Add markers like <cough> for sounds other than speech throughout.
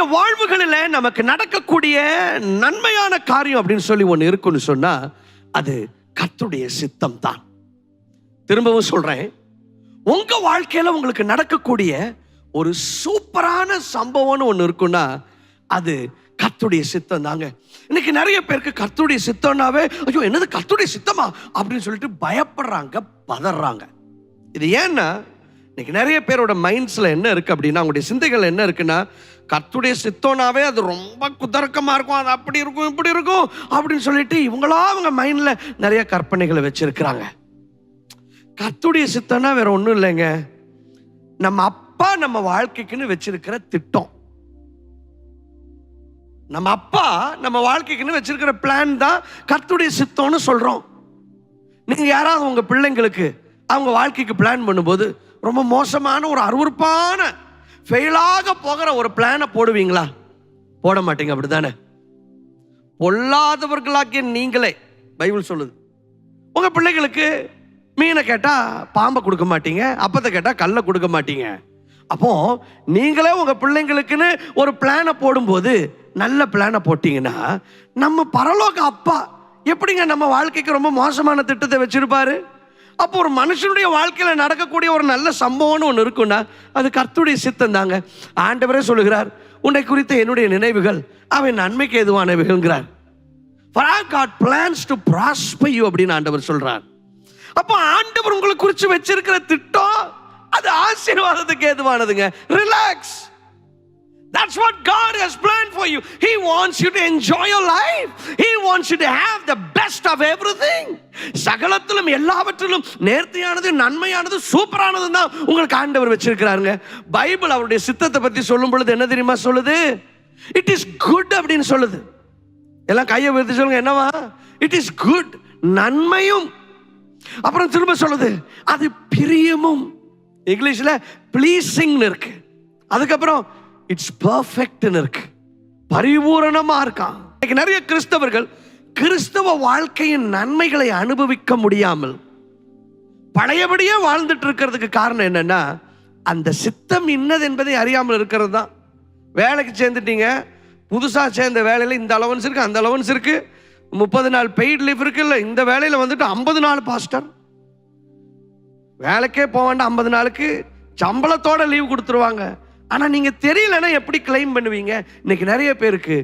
நம்முடைய வாழ்வுகளில் நமக்கு நடக்கக்கூடிய நன்மையான காரியம் அப்படின்னு சொல்லி ஒன்று இருக்குன்னு சொன்னால் அது கத்துடைய சித்தம் தான் திரும்பவும் சொல்கிறேன் உங்கள் வாழ்க்கையில் உங்களுக்கு நடக்கக்கூடிய ஒரு சூப்பரான சம்பவம்னு ஒன்று இருக்குன்னா அது கத்துடைய சித்தம் தாங்க. இன்னைக்கு நிறைய பேருக்கு கத்துடைய சித்தம்னாவே ஐயோ என்னது கத்துடைய சித்தமா? அப்படின்னு சொல்லிட்டு பயப்படுறாங்க பதறாங்க. இது ஏன்னா இன்னைக்கு நிறைய பேரோட மைண்ட்ஸில் என்ன இருக்குது அப்படின்னா அவங்களுடைய சிந்தைகள் என்ன இருக்குன்னா கத்துடைய சித்தோனாவே அது ரொம்ப குதர்க்கமாக இருக்கும். அது அப்படி இருக்கும் இப்படி இருக்கும் அப்படின்னு சொல்லிட்டு இவங்களா அவங்க மைண்டில் நிறைய கற்பனைகளை வச்சுருக்கிறாங்க. கத்துடைய சித்தம்னா வேற ஒன்றும் இல்லைங்க. நம்ம அப்பா நம்ம வாழ்க்கைக்குன்னு வச்சிருக்கிற திட்டம். நம்ம அப்பா நம்ம வாழ்க்கைக்குன்னு வச்சிருக்கிற பிளான் தான் கத்துடைய சித்தம்னு சொல்றோம். நீங்க யாராவது உங்க பிள்ளைங்களுக்கு அவங்க வாழ்க்கைக்கு பிளான் பண்ணும்போது ரொம்ப மோசமான ஒரு அருவருப்பான ஃபெயிலாக போகிற ஒரு பிளானை போடுவீங்களா? போட மாட்டீங்க அப்படிதானே பொல்லாதவர்களாகிய நீங்களே பைபிள் சொல்லுது. உங்க பிள்ளைகளுக்கு மீனை கேட்டால் பாம்பை கொடுக்க மாட்டீங்க அப்பத்தை கேட்டால் கல்லை கொடுக்க மாட்டீங்க. அப்போ நீங்களே உங்க பிள்ளைங்களுக்குன்னு ஒரு பிளானை போடும்போது நல்ல பிளானை போட்டீங்கன்னா நம்ம பரலோக அப்பா எப்படிங்க நம்ம வாழ்க்கைக்கு ரொம்ப மோசமான திட்டத்தை வச்சிருப்பாரு? அப்போ ஒரு மனுஷனுடைய வாழ்க்கையில் நடக்கக்கூடிய ஒரு நல்ல சம்பவம்னு ஒன்று இருக்குன்னா அது கர்த்துடைய சித்தம் தாங்க. ஆண்டவரே சொல்லுகிறார் உன்னை குறித்த என்னுடைய நினைவுகள் அவை நன்மைக்கு எதுவானவைகள்ங்கிறார் For I got plans to அப்படின்னு ஆண்டவர் சொல்றார். அப்போ ஆண்டவர் உங்களை குறித்து வச்சிருக்கிற திட்டம் அது ஆசீர்வாதத்துக்கு ஏதுவானதுங்க. Relax That's what God has planned for you. He wants you to enjoy your life. He wants you to have the best of everything. சகலத்திலும் எல்லாவற்றிலும் நேர்த்தியானது நன்மையானது சூப்பரானது தான் உங்களுக்கு ஆண்டவர் வச்சிருக்கிறாருங்க. பைபிள் அவருடைய சித்தத்தை பத்தி சொல்லும் பொழுது என்ன தெரியுமா சொல்லுது? இட் இஸ் குட் அப்படின்னு சொல்லுது. எல்லாம் கையை உயர்த்தி சொல்லுங்க என்னவா? இட் இஸ் குட் நன்மையும். அப்புறம் திரும்ப சொல்லுது அது பிரியமும். இங்கிலீஷ்ல ப்ளீஸிங்னு இருக்கு. அதுக்கப்புறம் இட்ஸ் பர்ஃபெக்ட்னு இருக்கு. பரிபூரணமா இருக்கான் இன்னைக்கு நிறைய கிறிஸ்தவர்கள் கிறிஸ்தவ வாழ்க்கையின் நன்மைகளை அனுபவிக்க முடியாமல் பழையபடியே வாழ்ந்துட்டு இருக்கிறதுக்கு காரணம் என்னன்னா அந்த சித்தம் இன்னது என்பதை அறியாமல் இருக்கிறது தான். வேலைக்கு சேர்ந்துட்டீங்க புதுசாக சேர்ந்த வேலையில் இந்த அலவன்ஸ் இருக்குது அந்த அலவன்ஸ் இருக்குது முப்பது நாள் பெய்ட் லீவ் இருக்குல்ல இந்த வேலையில் வந்துட்டு ஐம்பது நாள் பாஸ்டர். வேலைக்கே போக வேண்டாம் ஐம்பது நாளுக்கு சம்பளத்தோட லீவ் கொடுத்துருவாங்க. ஆனால் நீங்கள் தெரியலன்னா எப்படி கிளைம் பண்ணுவீங்க? இன்னைக்கு நிறைய பேருக்கு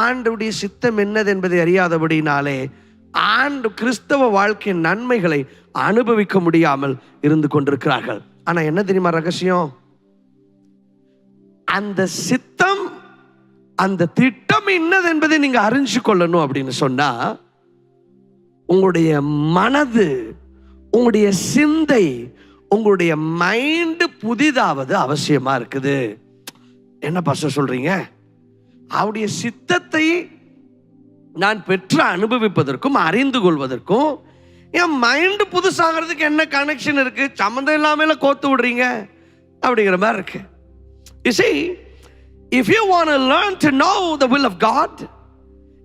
ஆண்டுடைய சித்தம் என்னது என்பதை அறியாதபடினாலே ஆண்டு கிறிஸ்தவ வாழ்க்கையின் நன்மைகளை அனுபவிக்க முடியாமல் இருந்து கொண்டிருக்கிறார்கள். ஆனால் என்ன தெரியுமா ரகசியம்? அந்த சித்தம் அந்த திட்டம் என்னது என்பதை நீங்கள் அறிஞ்சு கொள்ளணும் அப்படின்னு சொன்னால் உங்களுடைய மனது உங்களுடைய சிந்தை உங்களுடைய மைண்டு புதிதாவது அவசியமா இருக்குது. என்ன பசங்க சொல்றீங்க? அவருடைய சித்தத்தை நான் பெற்று அனுபவிப்பதற்கும் அறிந்து கொள்வதற்கும் என் மைண்டு புதுசாகிறதுக்கு என்ன கனெக்ஷன் இருக்கு? சம்மந்தம் இல்லாமல கோத்து விடுறீங்க. அப்படிங்கிற மாதிரி இருக்கு. இசை if you want want to know the will of God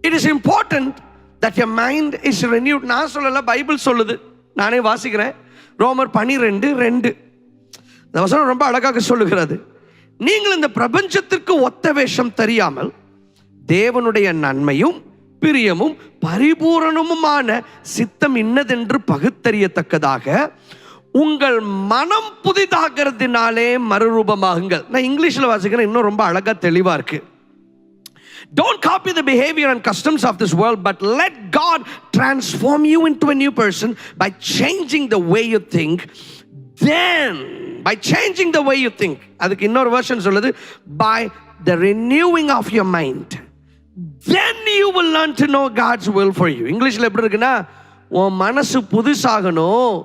it is it that important mind is renewed நான் சொல்லல பைபிள் சொல்லுது. நானே வாசிக்கிறேன். ரோமர் பனிரெண்டு ரெண்டு. இந்த வசனம் ரொம்ப அழகாக சொல்லுகிறது. நீங்கள் இந்த பிரபஞ்சத்திற்கு ஒத்த வேஷம் தெரியாமல் தேவனுடைய நன்மையும் பிரியமும் பரிபூரணமுமான சித்தம் இன்னதென்று பகுத்தறியத்தக்கதாக உங்கள் மனம் புதிதாகிறதுனாலே மறுரூபமாகுங்கள். நான் இங்கிலீஷில் வாசிக்கிறேன் இன்னும் ரொம்ப அழகாக தெளிவாக இருக்குது Don't copy the behavior and customs of this world, but let God transform you into a new person by changing the way you think. Then, by changing the way you think, அதுக்கு இன்னொரு version சொல்லுது by the renewing of your mind. Then you will learn to know God's will for you. இங்கிலீஷில் எப்படி இருக்குன்னா உன் மனசு புதுசாகணும்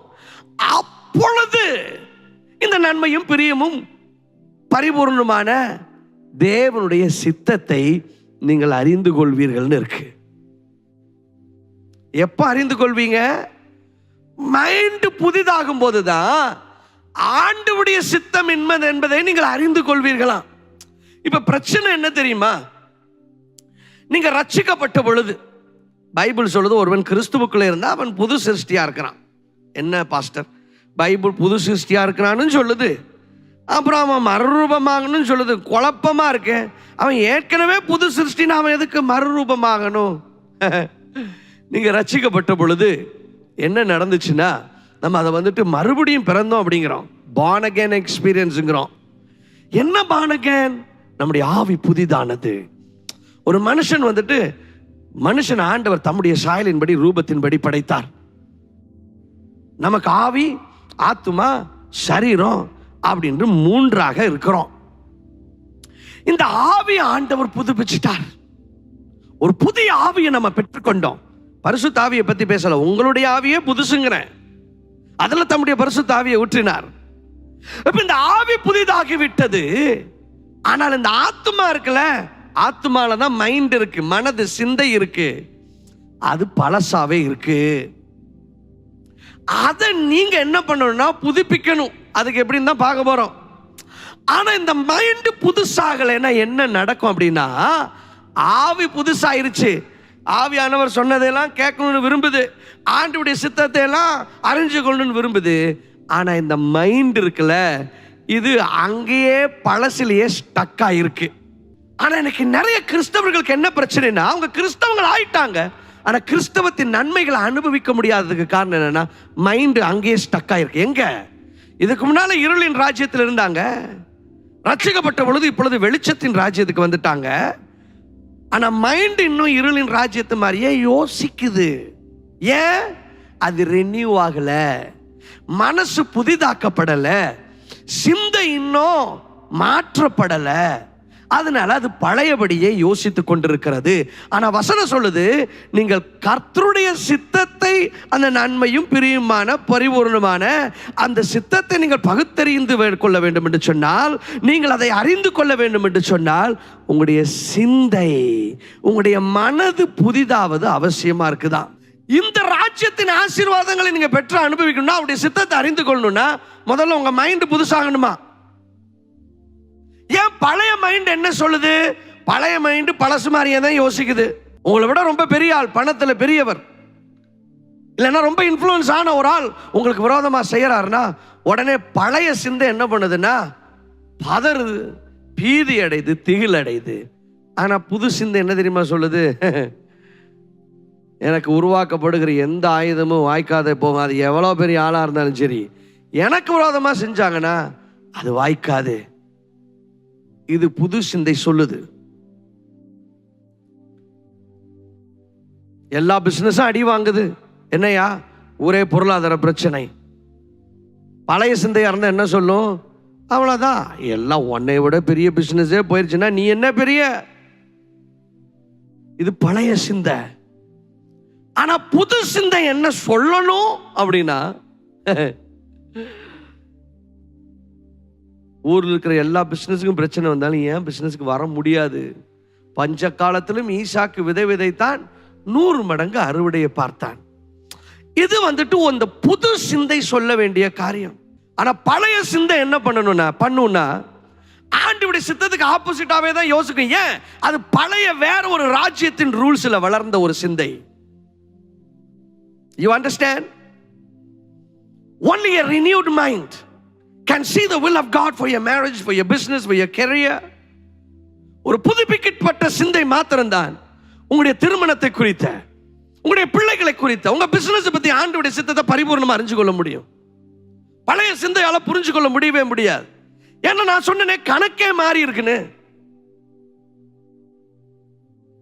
அப்பொழுது இந்த நன்மையும் பிரியமும் பரிபூர்ணமான தேவனுடைய சித்தத்தை நீங்கள் அறிந்து கொள்வீர்கள்னு இருக்கு. எப்ப அறிந்து கொள்வீங்க? மைண்ட் புதிதாகும் போதுதான் ஆண்டுடைய சித்தம் என்பது என்பதை நீங்கள் அறிந்து கொள்வீர்களாம். இப்ப பிரச்சனை என்ன தெரியுமா? நீங்க ரட்சிக்கப்பட்ட பொழுது பைபிள் சொல்லுது ஒருவன் கிறிஸ்துவுக்குள்ள இருந்தா அவன் புது சிருஷ்டியா இருக்கிறான். என்ன பாஸ்டர்? பைபிள் புது சிருஷ்டியா இருக்கிறான்னு சொல்லுது. அப்புறம் அவன் மறுரூபமாகணும்னு சொல்லுது. குழப்பமாக இருக்கு அவன் ஏற்கனவே புது சிருஷ்டின்னு அவன் எதுக்கு மறுரூபமாகணும்? <laughs> நீங்கள் ரட்சிக்கப்பட்ட பொழுது என்ன நடந்துச்சுன்னா நம்ம அதை வந்துட்டு மறுபடியும் பிறந்தோம் அப்படிங்கிறோம். பானகேன் எக்ஸ்பீரியன்ஸுங்கிறோம். என்ன பானகேன்? நம்முடைய ஆவி புதிதானது. ஒரு மனுஷன் வந்துட்டு மனுஷன் ஆண்டவர் தம்முடைய சாயலின்படி ரூபத்தின்படி படைத்தார். நமக்கு ஆவி ஆத்துமா சரீரம் அப்படின்று மூன்றாக இருக்கிறோம். இந்த ஆவி ஆண்டவர் புதுப்பிச்சிட்டார். ஒரு புதிய ஆவியை நம்ம பெற்றுக்கொண்டோம். பரிசு தாவியை பத்தி பேசல. உங்களுடைய ஆவியே புதுசுங்கிறேன் அதில் தம்முடைய பரிசு தாவியை ஊற்றினார். இப்ப இந்த ஆவி புதிதாகி விட்டது ஆனால் இந்த ஆத்மா இருக்குல்ல? ஆத்மால தான் மைண்ட் இருக்கு மனது சிந்தை இருக்கு. அது பழசாவே இருக்கு. அதை நீங்க என்ன பண்ணணும்னா புதுப்பிக்கணும். அதுக்கு எப்படின்னு தான் பார்க்க போகிறோம் ஆனால் இந்த மைண்டு புதுசாகலைன்னா என்ன நடக்கும் அப்படின்னா ஆவி புதுசாயிருச்சு. ஆவியானவர் சொன்னதையெல்லாம் கேட்கணும்னு விரும்புது. ஆண்டுடைய சித்தத்தை எல்லாம் அறிஞ்சு கொள்ளணும்னு விரும்புது. ஆனால் இந்த மைண்ட் இருக்குல்ல இது அங்கேயே பழசிலேயே ஸ்டக் ஆயிருக்கு. ஆனால் எனக்கு நிறைய கிறிஸ்தவர்களுக்கு என்ன பிரச்சனைனா அவங்க கிறிஸ்தவங்கள் ஆயிட்டாங்க. ஆனால் கிறிஸ்தவத்தின் நன்மைகளை அனுபவிக்க முடியாததுக்கு காரணம் என்னென்னா மைண்டு அங்கேயே ஸ்டக் ஆயிருக்கு. எங்கே? இதுக்கு முன்னால இருளின் ராஜ்யத்தில் இருந்தாங்க. ரட்சிக்கப்பட்ட பொழுது இப்பொழுது வெளிச்சத்தின் ராஜ்யத்துக்கு வந்துட்டாங்க. ஆனா மைண்ட் இன்னும் இருளின் ராஜ்யத்து மாதிரியே யோசிக்குது. ஏன்? அது ரெனியூ ஆகல. மனசு புதிதாக்கப்படலை. சிந்தை இன்னும் மாற்றப்படலை. அதனால அது பழையபடியே யோசித்து கொண்டிருக்கிறது. ஆனால் வசனம் சொல்லுது நீங்கள் கர்த்தருடைய சித்தத்தை அந்த நன்மையும் பிரியுமான பரிபூர்ணமான அந்த சித்தத்தை நீங்கள் பகுத்தறிந்து கொள்ள வேண்டும் என்று சொன்னால் நீங்கள் அதை அறிந்து கொள்ள வேண்டும் என்று சொன்னால் உங்களுடைய சிந்தை உங்களுடைய மனது புதிதாவது அவசியமாக இருக்குதான் இந்த ராஜ்யத்தின் ஆசீர்வாதங்களை நீங்க பெற்று அனுபவிக்கணும்னா அவருடைய சித்தத்தை அறிந்து கொள்ளணும்னா முதல்ல உங்க மைண்ட் புதுசாகணுமா? ஏன் பழைய மைண்ட் என்ன சொல்லுது? பழைய மைண்டு பழசு மாதிரியே தான் யோசிக்குது. உங்களை விட ரொம்ப பெரிய ஆள் பணத்தில் பெரியவர். இல்லைன்னா ரொம்ப இன்ஃப்ளூயன்ஸ் ஆன ஒரு ஆள் உங்களுக்கு விரோதமாக செய்கிறாருன்னா உடனே பழைய சிந்தை என்ன பண்ணுதுன்னா பதறுது பீதி அடையுது திகில் அடையுது. ஆனால் புது சிந்தை என்ன தெரியுமா சொல்லுது? எனக்கு உருவாக்கப்படுகிற எந்த ஆயுதமும் வாய்க்காத போகும். அது எவ்வளோ பெரிய ஆளாக இருந்தாலும் சரி. எனக்கு விரோதமாக செஞ்சாங்கன்னா அது வாய்க்காது. இது புது சிந்தை சொல்லுது. எல்லா பிஸ்னஸும் அடி வாங்குது. என்னையா ஒரே பொருளாதார பிரச்சனை. பழைய சிந்தையா இருந்தா என்ன சொல்லும்? அவ்வளோதான் எல்லாம் உன்னை விட பெரிய பிஸ்னஸே போயிருச்சுன்னா நீ என்ன பெரிய? இது பழைய சிந்தை. ஆனா புது சிந்தை என்ன சொல்லணும் அப்படின்னா ஊரில் இருக்கிற எல்லா பிஸ்னஸுக்கும் பிரச்சனை வந்தாலும் ஏன் பிஸ்னஸுக்கு வர முடியாது? பஞ்ச காலத்திலும் ஈஷாக்கு விதை விதைத்தான் நூறு மடங்கு அறுவடையை பார்த்தான். இது வந்துட்டு அந்த புது சிந்தை சொல்ல வேண்டிய காரியம். ஆனால் பழைய சிந்தை என்ன பண்ணணும்னா பண்ணுன்னா ஆண்டுடைய சித்தத்துக்கு ஆப்போசிட்டாவே தான் யோசிக்கும். ஏன்? அது பழைய வேற ஒரு ராஜ்யத்தின் ரூல்ஸில் வளர்ந்த ஒரு சிந்தை. You understand only a renewed mind can see the will of God for your marriage, for your business, for your career. ஒரு புதுப்பிக்கப்பட்ட சிந்தை மாத்திரம்தான் உங்களுடைய திருமணத்தை குறித்த உங்களுடைய பிள்ளைகளை குறித்த உங்க பிசினஸ் பத்தி ஆண்டுடைய சித்தத்தை பரிபூர்ணமா அறிஞ்சு கொள்ள முடியும். பழைய சிந்தையால புரிஞ்சு கொள்ள முடியவே முடியாது. ஏன்னா நான் சொன்னனே கணக்கே மாறி இருக்குன்னு.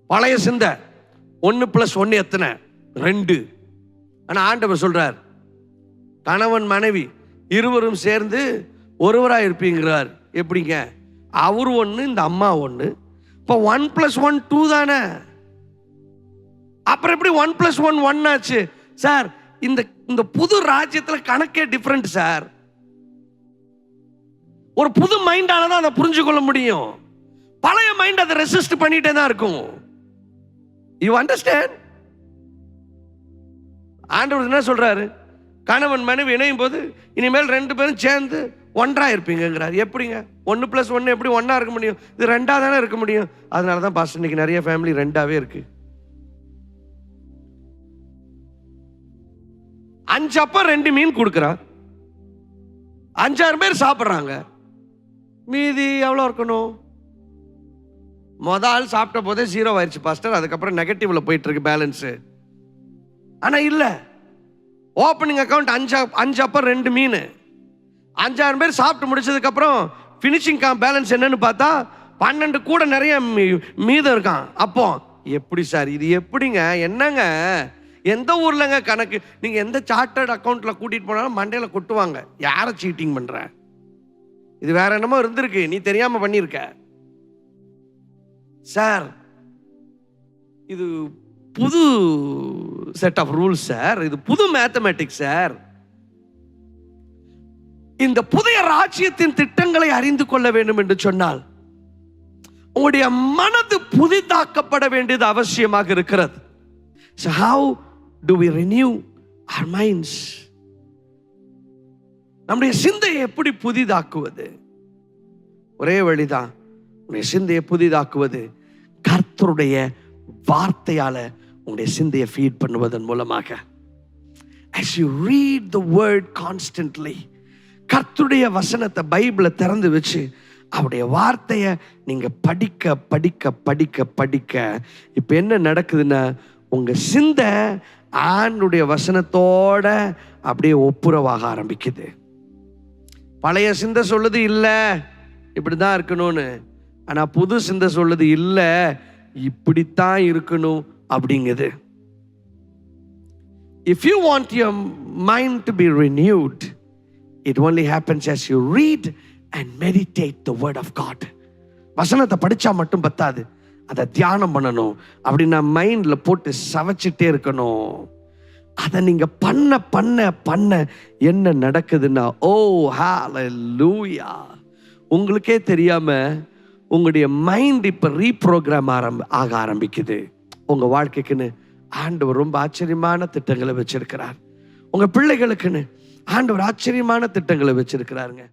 பழைய சிந்தை ஒன்னு பிளஸ் ஒன்னு எத்தனை? ரெண்டு. ஆனா ஆண்டவர் சொல்றார் கணவன் மனைவி இருவரும் சேர்ந்து ஒருவராக இருப்பீங்கிறார். எப்படிங்க? அவர் ஒன்று இந்த அம்மா ஒன்று இப்போ ஒன் ப்ளஸ் ஒன் டூ தானே? அப்புறம் எப்படி ஒன் ப்ளஸ் ஒன் ஒன் ஆச்சு? சார் இந்த இந்த புது ராஜ்யத்தில் கணக்கே டிஃப்ரெண்ட் சார் ஒரு புது மைண்டால தான் அதை புரிஞ்சு கொள்ள முடியும். பழைய மைண்ட் அதை ரெசிஸ்ட் பண்ணிட்டே தான் இருக்கும். யூ அண்டர்ஸ்டாண்ட் ஆண்டவர் என்ன சொல்றாரு? கணவன் மனைவி இணையும் போது இனிமேல் ரெண்டு பேரும் சேர்ந்து ஒன்றா இருப்பீங்கங்கிறார். எப்படிங்க? ஒன்று ப்ளஸ் ஒன்று எப்படி ஒன்றா இருக்க முடியும்? இது ரெண்டாக தானே இருக்க முடியும்? அதனால தான் பாஸ்டர் இன்னைக்கு நிறைய ஃபேமிலி ரெண்டாகவே இருக்கு. அஞ்சு அப்பா ரெண்டு மீன் கொடுக்குறா அஞ்சாறு பேர் சாப்பிட்றாங்க. மீதி எவ்வளோ இருக்கணும்? மொதல் ஆள் சாப்பிட்ட போதே ஜீரோ ஆயிடுச்சு பாஸ்டர் அதுக்கப்புறம் நெகட்டிவ்ல போயிட்டு இருக்கு பேலன்ஸு ஆனா இல்லை. ஓப்பனிங் அக்கௌண்ட் அஞ்சு அஞ்சு அப்போ ரெண்டு மீன் அஞ்சாயிரம் பேர் சாப்பிட்டு முடிச்சதுக்கப்புறம் ஃபினிஷிங் கா பேலன்ஸ் என்னன்னு பார்த்தா பன்னெண்டு கூட நிறைய மீ- மீதம் இருக்கான். அப்போ எப்படி சார் இது எப்படிங்க? என்னங்க? எந்த ஊர்லங்க கணக்கு? நீங்கள் எந்த சார்ட்டர்ட் அக்கௌண்ட்டில் கூட்டிகிட்டு போனாலும் மண்டையில் கொட்டுவாங்க. யாரை சீட்டிங் பண்ணுற இது வேற என்னமோ இருந்திருக்கு. நீ தெரியாமல் பண்ணியிருக்க சார் இது புது செட் ஆஃப் ரூல்ஸ் சார் இது புது மேத்தமேட்டிக்ஸ் சார் இந்த புதிய ராஜ்யத்தின் திட்டங்களை அறிந்து கொள்ள வேண்டும் என்று சொன்னால் உங்களுடைய மனது புதிதாக்கப்பட வேண்டியது அவசியமாக இருக்கிறது. So do we renew renew our நம்முடைய சிந்தையை எப்படி புதிதாக்குவது? ஒரே வழிதான். உன்னுடைய சிந்தையை புதிதாக்குவது கர்த்தருடைய வார்த்தையால உங்களுடைய சிந்தையை ஃபீட் பண்ணுவதன் மூலமாக. As you read the word constantly கர்த்துடைய வசனத்தை பைபிளை திறந்து வச்சு அவருடைய வார்த்தையை நீங்கள் படிக்க படிக்க படிக்க படிக்க இப்போ என்ன நடக்குதுன்னா உங்கள் சிந்தை ஆண்டுடைய வசனத்தோட அப்படியே ஒப்புரவாக ஆரம்பிக்குது. பழைய சிந்தை சொல்லுது இல்லை இப்படி தான் இருக்கணும்னு. ஆனால் புது சிந்தை சொல்லுது இல்லை இப்படித்தான் இருக்கணும். அப்படிங்குது. If you want your mind to be renewed, it only happens as you read and meditate the word of God. வசனத்தை படித்தா மட்டும் பத்தாது. அதை தியானம் பண்ணணும். அப்படின்னா மைண்டில் போட்டு சவைச்சிட்டே இருக்கணும். அதை நீங்கள் பண்ண பண்ண பண்ண என்ன நடக்குதுன்னா oh, ஓ ஹalleluya உங்களுக்கே தெரியாமல் உங்களுடைய மைண்ட் இப்போ ரீப்ரோக்ராம் ஆரம்ப ஆக ஆரம்பிக்குது. உங்கள் வாழ்க்கைக்குன்னு ஆண்டவர் ரொம்ப ஆச்சரியமான திட்டங்களை வச்சிருக்கிறார். உங்கள் பிள்ளைகளுக்குன்னு ஆண்டவர் ஆச்சரியமான திட்டங்களை வச்சிருக்கிறாருங்க.